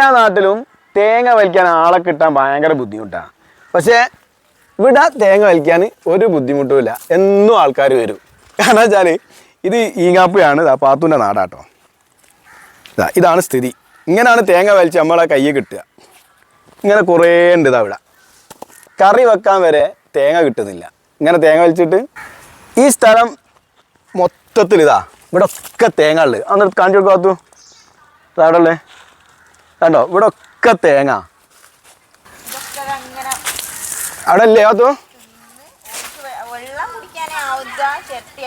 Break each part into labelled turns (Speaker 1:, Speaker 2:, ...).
Speaker 1: എല്ലാ നാട്ടിലും തേങ്ങ വലിക്കാൻ ആളെ കിട്ടാൻ ഭയങ്കര ബുദ്ധിമുട്ടാണ് പക്ഷേ ഇവിടെ തേങ്ങ വലിക്കാൻ ഒരു ബുദ്ധിമുട്ടുമില്ല എന്നും ആൾക്കാർ വരും. കാരണം വെച്ചാൽ ഇത് ഈങ്ങാപ്പയാണ് പാത്തൂന്റെ നാടാട്ടോ. ഇതാ ഇതാണ് സ്ഥിതി. ഇങ്ങനെയാണ് തേങ്ങ വലിച്ച് നമ്മളെ കയ്യിൽ കിട്ടുക. ഇങ്ങനെ കുറേ ഉണ്ട് ഇതാ ഇവിടെ. കറി വെക്കാൻ വരെ തേങ്ങ കിട്ടുന്നില്ല. ഇങ്ങനെ തേങ്ങ വലിച്ചിട്ട് ഈ സ്ഥലം മൊത്തത്തിൽ ഇതാ ഇവിടെ ഒക്കെ തേങ്ങ ഉള്ളത്. അന്ന് കാണിച്ചു കൊടുക്കാത്തു അവിടെ കണ്ടോ? ഇവിടെ ഒക്കെ തേങ്ങ. അവിടെ അല്ലേ
Speaker 2: അതോ? ചിരട്ടി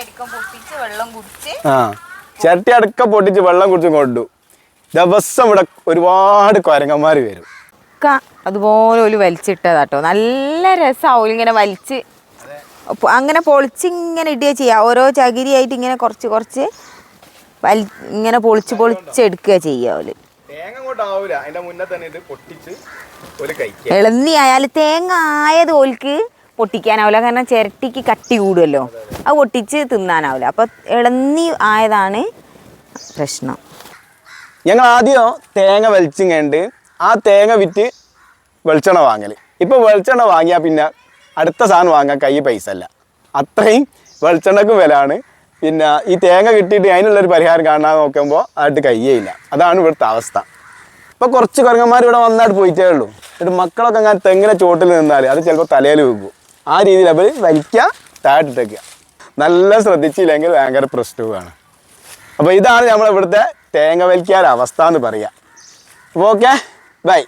Speaker 1: അടക്ക പൊട്ടിച്ച് വെള്ളം കുടിച്ച്. കൊണ്ടു ദിവസം ഇവിടെ ഒരുപാട് കൊരങ്ങന്മാർ വരും.
Speaker 2: അതുപോലെ ഒരു വലിച്ചിട്ടതാട്ടോ. നല്ല രസമാവും ഇങ്ങനെ വലിച്ച്. അങ്ങനെ പൊളിച്ച് ഇങ്ങനെ ഇടുക ചെയ്യുക ഓരോ ചകിരിയായിട്ട് ഇങ്ങനെ കുറച്ച് കുറച്ച് വലി ഇങ്ങനെ പൊളിച്ച് പൊളിച്ചെടുക്കുക ചെയ്യുക
Speaker 1: തേങ്ങ അങ്ങോട്ട് ആവൂല അതിന്റെ മുന്നേ തന്നെ ഇത് പൊട്ടിച്ച് ഒരു കഴിക്കുക.
Speaker 2: ഇളന്നി തേങ്ങ ആയത് ഓൽക്ക് പൊട്ടിക്കാനാവില്ല കാരണം ചിരട്ടിക്ക് കട്ടി കൂടുമല്ലോ അത് പൊട്ടിച്ച് തിന്നാനാവില്ല അപ്പൊ ഇളന്നി ആയതാണ് പ്രശ്നം.
Speaker 1: ഞങ്ങൾ ആദ്യം തേങ്ങ വലിച്ചും കണ്ട് ആ തേങ്ങ വിറ്റ് വെളിച്ചെണ്ണ വാങ്ങൽ. ഇപ്പൊ വെളിച്ചെണ്ണ വാങ്ങിയാൽ പിന്നെ അടുത്ത സാധനം വാങ്ങാൻ കൈ പൈസ അല്ല അത്രയും വെളിച്ചെണ്ണക്കും വിലയാണ്. പിന്നെ ഈ തേങ്ങ കിട്ടിയിട്ട് അതിനുള്ളൊരു പരിഹാരം കാണാൻ നോക്കുമ്പോൾ ആയിട്ട് കയ്യേയില്ല അതാണ് ഇവിടുത്തെ അവസ്ഥ. ഇപ്പൊ കുറച്ച് കുരങ്ങന്മാർ ഇവിടെ വന്നായിട്ട് പോയിട്ടേ ഉള്ളൂ. എന്നിട്ട് മക്കളൊക്കെ അങ്ങനെ തെങ്ങിനെ ചോട്ടിൽ നിന്നാൽ അത് ചിലപ്പോൾ തലയിൽ വെക്കും. ആ രീതിയിൽ അവർ വലിക്കുക താഴ്ത്തിട്ടേക്കുക നല്ല ശ്രദ്ധിച്ചില്ലെങ്കിൽ ഭയങ്കര പ്രശ്നവുമാണ്. അപ്പോൾ ഇതാണ് നമ്മളിവിടുത്തെ തേങ്ങ വലിക്കാൻ അവസ്ഥ എന്ന് പറയുക അപ്പോൾ ഓക്കെ ബൈ